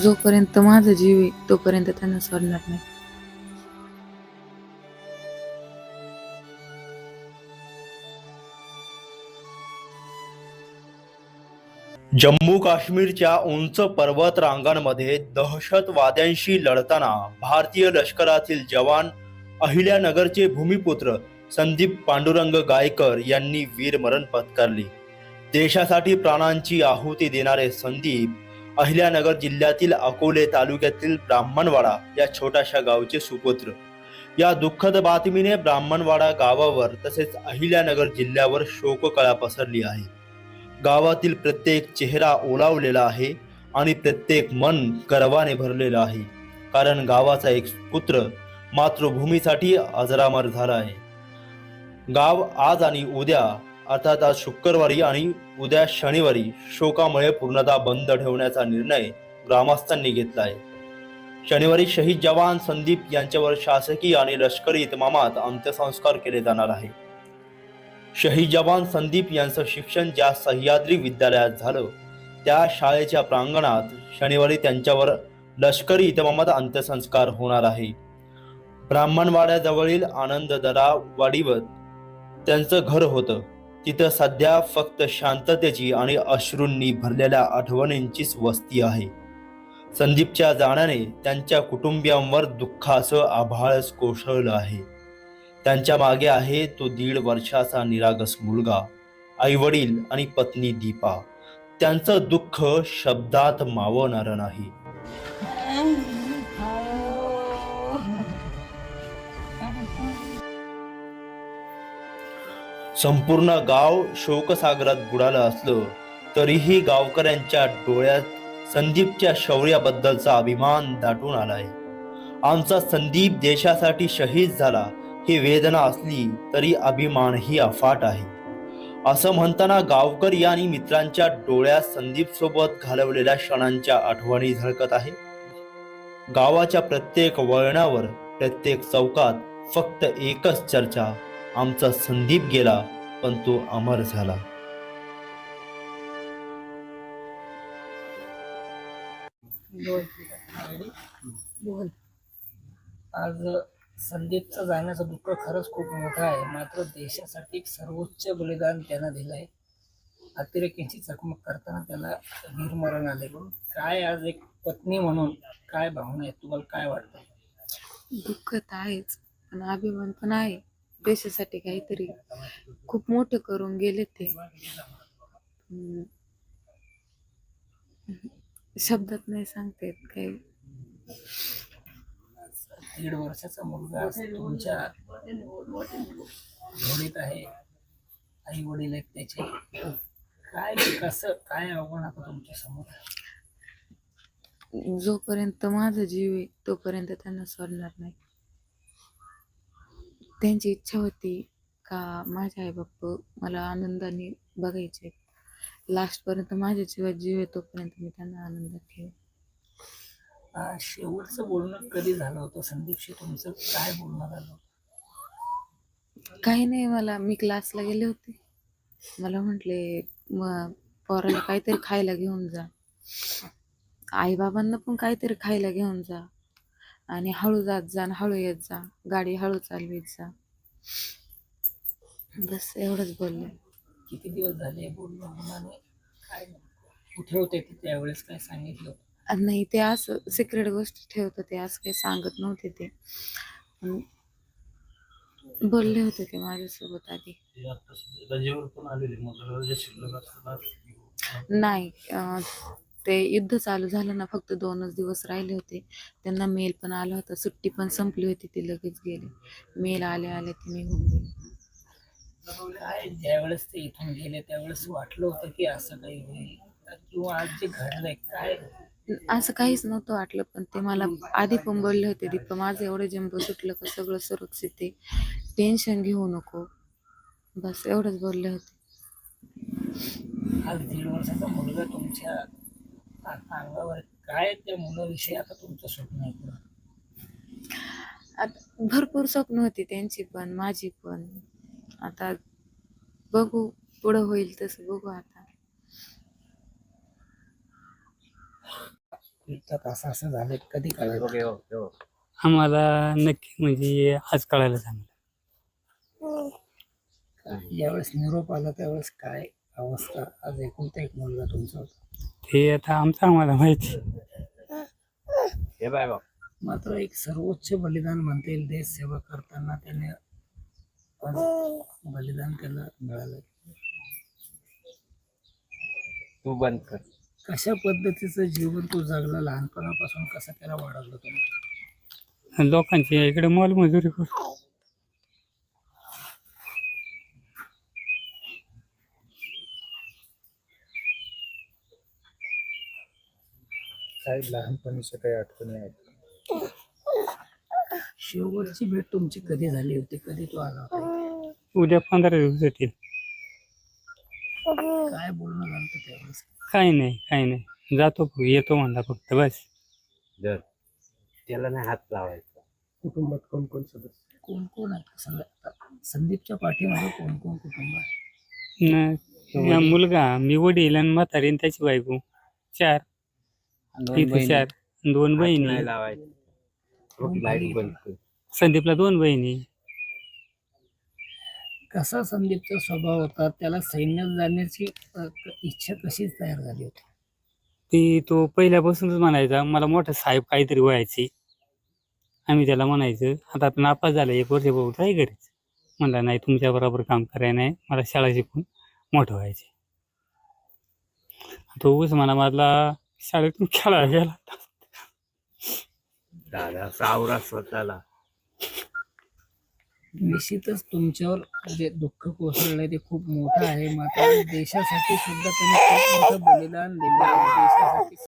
जोपर्यंत माझा जीव आहे तोपर्यंत त्यांना सोडणार नाही. जम्मू काश्मीरच्या उंच पर्वत रांगांमध्ये दहशतवाद्यांशी लढताना भारतीय लष्करातील जवान अहिल्यानगरचे भूमिपुत्र संदीप पांडुरंग गायकर यांनी वीरमरण पत्करले. देशासाठी प्राणांची आहुती देणारे संदीप अहिल्यानगर जिल्ह्यातील अकोले तालुक्यातील ब्राह्मणवाडा या छोट्याशा गावचे सुपुत्र. या दुःखद बातमीने ब्राह्मणवाडा गावावर तसेच अहिल्यानगर जिल्ह्यावर शोककळा पसरली आहे. गावातील प्रत्येक चेहरा ओलावलेला आहे आणि प्रत्येक मन गर्वाने भरलेलं आहे. कारण गावाचा एक पुत्र मातृभूमीसाठी अजरामर झाला आहे. गाव आज आणि उद्या अर्थात आज शुक्रवारी आणि उद्या शनिवारी शोकामुळे पूर्णतः बंद ठेवण्याचा निर्णय ग्रामस्थांनी घेतला आहे. शनिवारी शहीद जवान संदीप यांच्यावर शासकीय आणि लष्करी इतमामात अंत्यसंस्कार केले जाणार आहे शहीद जवान संदीप यांचं शिक्षण ज्या सह्याद्री विद्यालयात झालं त्या शाळेच्या प्रांगणात शनिवारी त्यांच्यावर लष्करी इतमामात अंत्यसंस्कार होणार आहे. ब्राह्मणवाड्याजवळील आनंददरा वाडीवर त्यांचं घर होतं. तिथं सध्या फक्त शांततेची आणि अश्रूंनी भरलेल्या आठवणींचीच वस्ती आहे. संदीपच्या जाण्याने त्यांच्या कुटुंबियांवर दुःखाचं आभाळच कोसळलं आहे. त्यांच्या मागे आहे तो दीड वर्षाचा निरागस मुलगा आई वडील आणि पत्नी दीपा. त्यांचं दुःख शब्दात मावणार नाही. संपूर्ण गाव शोकसागरात बुडालं असलं तरीही गावकऱ्यांच्या डोळ्यात संदीपच्या शौर्याबद्दलचा अभिमान दाटून आलाय. आमचा संदीप देशासाठी शहीद झाला ही वेदना असली तरी अभिमानही अफाट आहे. असं म्हणताना गावकरी आणि मित्रांच्या डोळ्यात संदीप सोबत घालवलेल्या क्षणांच्या आठवणी झळकत आहे. गावाच्या प्रत्येक वळणावर प्रत्येक चौकात फक्त एकच चर्चा आमचा संदीप गेला पण तो अमर झाला. बोल. आज संदीपचं जाण्याचं दुःख खरंच खूप मोठं आहे. मात्र देशासाठी एक सर्वोच्च बलिदान त्यानं दिलंय अतिरेक्यांची चकमक करताना त्याला वीरमरण आले. काय आज एक पत्नी म्हणून काय भावना आहेत तुम्हाला काय वाटतं? दुःख तर आहेच पण अभिमान पण आहे. देशासाठी काहीतरी खूप मोठं करून गेले ते. शब्दात नाही सांगता येत काही. दीड वर्षाचा मुलगा तुमच्या घडीत आहे. आई वडील आहेत त्याचे. काय कसं काय आव्हान आता तुमच्यासमोर? जोपर्यंत माझा जीव आहे तोपर्यंत त्यांना सोडणार नाही. त्यांची इच्छा होती का माझे आई बाप्पा मला आनंदाने बघायचे. लास्टपर्यंत माझ्या जीवात जीव आहे तोपर्यंत मी त्यांना आनंदात ठेवेन. आ, शेवटचं बोलणं कधी झालं होतं? संदीपशी तुमचं काय बोलणं झालं होतं? काही नाही मला मी क्लासला गेले होते. मला म्हटले मग पोराला काहीतरी खायला घेऊन जा. आईबाबांना पण काहीतरी खायला घेऊन जा. आणि हळू जात जा आणि हळू येत जा. गाडी हळू चालवीत जा. बस एवढंच बोलले. किती दिवस झाले बोलणं? मुलाने काय कुठे होते ते त्यावेळेस काय सांगितलं? नाही ते असं सिक्रेट गोष्ट ठेवत होते. असं काही सांगत नव्हते ते. पण बोलले होते ते माझ्यासोबत आधी. नाही अं, ते युद्ध चालू झालं ना फक्त दोनच दिवस राहिले होते. त्यांना मेल पण आला होता सुट्टी पण संपली होती ते लगेच गेले. मेल आले आले ते निघून गेले. ज्यावेळेस ते इथून गेले त्यावेळेस वाटलं होतं की असं काही होईल. किंवा आज जे घडलंय काय? असं काहीच नव्हतं वाटलं पण ते मला आधी पण बोलले होते दीपा माझं एवढं जंब सुटलं का सगळं सुरक्षित आहे. टेन्शन घेऊ नको. बस एवढंच बोलले होते. आज दीड वर्षाचा मुलगा तुमच्या आ- अंगावर काय त्या मुलाविषयी आता तुमचं स्वप्न आहे पुढं? आता भरपूर स्वप्न होती त्यांची पण माझी पण. आता बघू पुढं होईल तसं बघू आता. त्यात असं असं झालं कधी कळलं? आम्हाला नक्की म्हणजे आज कळायला सांगितलं ज्यावेळेस निरोप आला त्यावेळेस काय अवस्था? आज एकुलता एक मुलगा तुमचा होता. ते आता आमचं आम्हाला माहिती. मात्र एक सर्वोच्च बलिदान म्हणता येईल देश सेवा करताना त्याने आज बलिदान त्याला मिळालं. तू बंद कर. कशा पद्धतीचं जीवन तू जगला? लहानपणापासून कसं त्याला वाढवलं तुम्ही? लोकांची इकडे मोलमजुरी करू. काय लहानपणीच्या काही आठवणी आहेत? शेवटची भेट तुमची कधी झाली होती? कधी तू आला होता? उद्या पंधरा दिवस येतील काय बोलणं झालं होतं त्यावेळेस? काही नाही काही नाही. जातो येतो म्हणला फक्त बस. दर त्याला नाही हात लावायचा. कुटुंबात कोण कोण सदस्य? कोण कोण आहे संग- संदीपच्या पाठीमागे कोण कोण कुटुंब आहे? न- या मुलगा मी वडील आणि म्हातारी आणि त्याची बायको. चार. चार दोन बहिणी. नाही लावायचं. लाइट बंद कर. संदीपला दोन बहिणी. कसा संदीपचा स्वभाव होता त्याला सैन्यात जाण्याची अ, क- इच्छा कशी तयार झाली होती? ती तो पहिल्यापासूनच म्हणायचा मला मोठा साहेब काहीतरी व्हायची. आम्ही त्याला म्हणायचं आता आपण नापास झाला एक वर्ष बघू काय करायचं? म्हणला नाही तुमच्या बरोबर काम करायला नाही मला शाळा शिकून मोठं व्हायचे तो उस्मानाबादला शाळेतून खेळायला गेला. दादा सावरा स्वतःला. निश्चितच तुमच्यावर जे दुःख कोसळलंय ते खूप मोठं आहे. मात्र देशासाठी सुद्धा त्यांनी खूप मोठं बलिदान दिलं आहे. देशासाठी